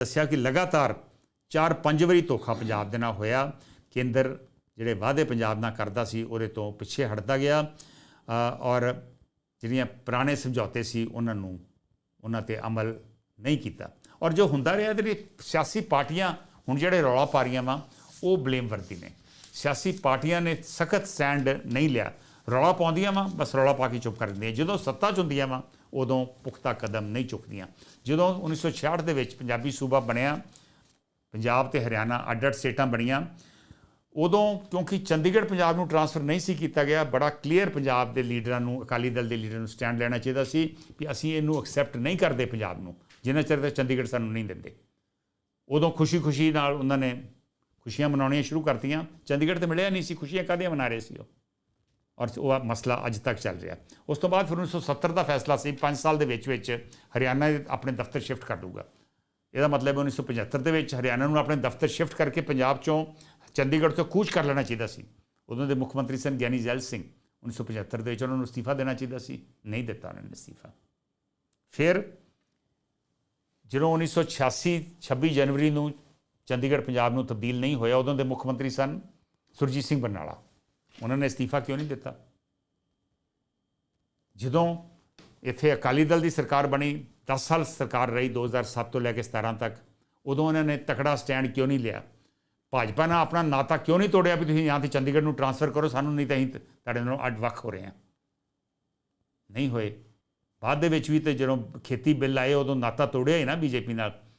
ਦੱਸਿਆ ਕਿ ਲਗਾਤਾਰ 4-5 ਵਾਰੀ ਧੋਖਾ ਪੰਜਾਬ ਦੇ ਨਾਲ ਹੋਇਆ। ਕੇਂਦਰ ਜਿਹੜੇ ਵਾਅਦੇ ਪੰਜਾਬ ਨਾਲ ਕਰਦਾ ਸੀ, ਉਹਦੇ ਤੋਂ ਪਿੱਛੇ ਹਟਦਾ ਗਿਆ। ਔਰ ਜਿਹੜੀਆਂ ਪੁਰਾਣੇ ਸਮਝੌਤੇ ਸੀ, ਉਹਨਾਂ ਨੂੰ, ਉਹਨਾਂ ਤੇ ਅਮਲ ਨਹੀਂ ਕੀਤਾ। ਔਰ ਜੋ ਹੁੰਦਾ ਰਿਹਾ, ਇਹਦੇ ਲਈ ਸਿਆਸੀ ਪਾਰਟੀਆਂ ਹੁਣ ਜਿਹੜੇ ਰੌਲਾ ਪਾ ਰਹੀਆਂ ਵਾ, ਉਹ ਬਲੇਮ ਵਰਤੀ ਨੇ। ਸਿਆਸੀ ਪਾਰਟੀਆਂ ਨੇ ਸਖਤ ਸਟੈਂਡ ਨਹੀਂ ਲਿਆ। ਰੌਲਾ ਪਾਉਂਦੀਆਂ ਵਾ, ਬਸ ਰੌਲਾ ਪਾ ਕੇ ਚੁੱਪ ਕਰ ਦਿੰਦੀਆਂ ਜਦੋਂ ਸੱਤਾ 'ਚ ਹੁੰਦੀਆਂ ਵਾ, ਉਦੋਂ ਪੁਖਤਾ ਕਦਮ ਨਹੀਂ ਚੁੱਕਦੀਆਂ। ਜਦੋਂ 1966 ਦੇ ਵਿੱਚ ਪੰਜਾਬੀ ਸੂਬਾ ਬਣਿਆ, ਪੰਜਾਬ ਤੇ ਹਰਿਆਣਾ ਅੱਡ-ਅੱਡ ਸਟੇਟਾਂ ਬਣੀਆਂ, ਉਦੋਂ ਕਿਉਂਕਿ ਚੰਡੀਗੜ੍ਹ ਪੰਜਾਬ ਨੂੰ ਟਰਾਂਸਫਰ ਨਹੀਂ ਸੀ ਕੀਤਾ ਗਿਆ, ਬੜਾ ਕਲੀਅਰ ਪੰਜਾਬ ਦੇ ਲੀਡਰਾਂ ਨੂੰ, ਅਕਾਲੀ ਦਲ ਦੇ ਲੀਡਰਾਂ ਨੂੰ ਸਟੈਂਡ ਲੈਣਾ ਚਾਹੀਦਾ ਸੀ ਕਿ ਅਸੀਂ ਇਹਨੂੰ ਐਕਸੈਪਟ ਨਹੀਂ ਕਰਦੇ ਪੰਜਾਬ ਨੂੰ। ਜਿੰਨਾ ਚਿਰ ਤੱਕ ਚੰਡੀਗੜ੍ਹ ਸਾਨੂੰ ਨਹੀਂ ਦਿੰਦੇ। ਉਦੋਂ ਖੁਸ਼ੀ-ਖੁਸ਼ੀ ਨਾਲ ਉਹਨਾਂ ਨੇ ਖੁਸ਼ੀਆਂ ਮਨਾਉਣੀਆਂ ਸ਼ੁਰੂ ਕਰਤੀਆਂ। ਚੰਡੀਗੜ੍ਹ ਤੇ ਮਿਲਿਆ ਨਹੀਂ ਸੀ, ਖੁਸ਼ੀਆਂ ਕਾਹਦੀਆਂ ਮਨਾ ਰਹੇ ਸੀ ਉਹ? ਔਰ ਉਹ ਮਸਲਾ ਅੱਜ ਤੱਕ ਚੱਲ ਰਿਹਾ। ਉਸ ਤੋਂ ਬਾਅਦ ਫਿਰ 1970 ਦਾ ਫੈਸਲਾ ਸੀ 5 ਸਾਲ ਦੇ ਵਿੱਚ ਵਿੱਚ ਹਰਿਆਣਾ ਆਪਣੇ ਦਫ਼ਤਰ ਸ਼ਿਫਟ ਕਰ ਦੂਗਾ ਇਹਦਾ ਮਤਲਬ ਹੈ 1975 ਦੇ ਵਿੱਚ ਹਰਿਆਣਾ ਨੂੰ ਆਪਣੇ ਦਫ਼ਤਰ ਸ਼ਿਫਟ ਕਰਕੇ ਪੰਜਾਬ ਚੋਂ ਚੰਡੀਗੜ੍ਹ ਤੋਂ ਕੂਚ ਕਰ ਲੈਣਾ ਚਾਹੀਦਾ ਸੀ। ਉਦੋਂ ਦੇ ਮੁੱਖ ਮੰਤਰੀ ਸਨ ਗਿਆਨੀ ਜ਼ੈਲ ਸਿੰਘ। 1975 ਦੇ ਵਿੱਚ ਉਹਨਾਂ ਨੂੰ ਅਸਤੀਫਾ ਦੇਣਾ ਚਾਹੀਦਾ ਸੀ। ਨਹੀਂ ਦਿੱਤਾ ਉਹਨਾਂ ਨੇ ਅਸਤੀਫਾ। ਫਿਰ ਜਦੋਂ 1986 26 ਜਨਵਰੀ ਨੂੰ ਚੰਡੀਗੜ੍ਹ, ਪੰਜਾਬ ਨੂੰ ਤਬਦੀਲ ਨਹੀਂ ਹੋਇਆ, ਉਦੋਂ ਦੇ ਮੁੱਖ ਮੰਤਰੀ ਸਨ ਸੁਰਜੀਤ ਸਿੰਘ ਬਰਨਾਲਾ। ਉਹਨਾਂ ਨੇ ਅਸਤੀਫਾ ਕਿਉਂ ਨਹੀਂ ਦਿੱਤਾ? ਜਦੋਂ ਇੱਥੇ ਅਕਾਲੀ ਦਲ ਦੀ ਸਰਕਾਰ ਬਣੀ 10 ਸਾਲ ਸਰਕਾਰ ਰਹੀ 2007 ਤੋਂ ਲੈ ਕੇ 17 ਤੱਕ, ਉਦੋਂ ਉਹਨਾਂ ਨੇ ਤਕੜਾ ਸਟੈਂਡ ਕਿਉਂ ਨਹੀਂ ਲਿਆ? ਭਾਜਪਾ ਨਾਲ ਆਪਣਾ ਨਾਤਾ ਕਿਉਂ ਨਹੀਂ ਤੋੜਿਆ ਵੀ ਤੁਸੀਂ ਜਾਂ ਤੇ ਚੰਡੀਗੜ੍ਹ ਨੂੰ ਟਰਾਂਸਫਰ ਕਰੋ, ਸਾਨੂੰ ਨਹੀਂ ਤਾਂ ਅਸੀਂ ਤੁਹਾਡੇ ਨਾਲੋਂ ਅੱਡ ਵੱਖ ਹੋ ਰਹੇ ਹਾਂ। ਨਹੀਂ ਹੋਏ। ਬਾਅਦ ਦੇ ਵਿੱਚ ਵੀ ਤੇ ਜਦੋਂ ਖੇਤੀ ਬਿੱਲ ਆਏ, ਉਦੋਂ ਨਾਤਾ ਤੋੜਿਆ ਹੀ ਨਾ ਬੀਜੇਪੀ ਨਾਲ।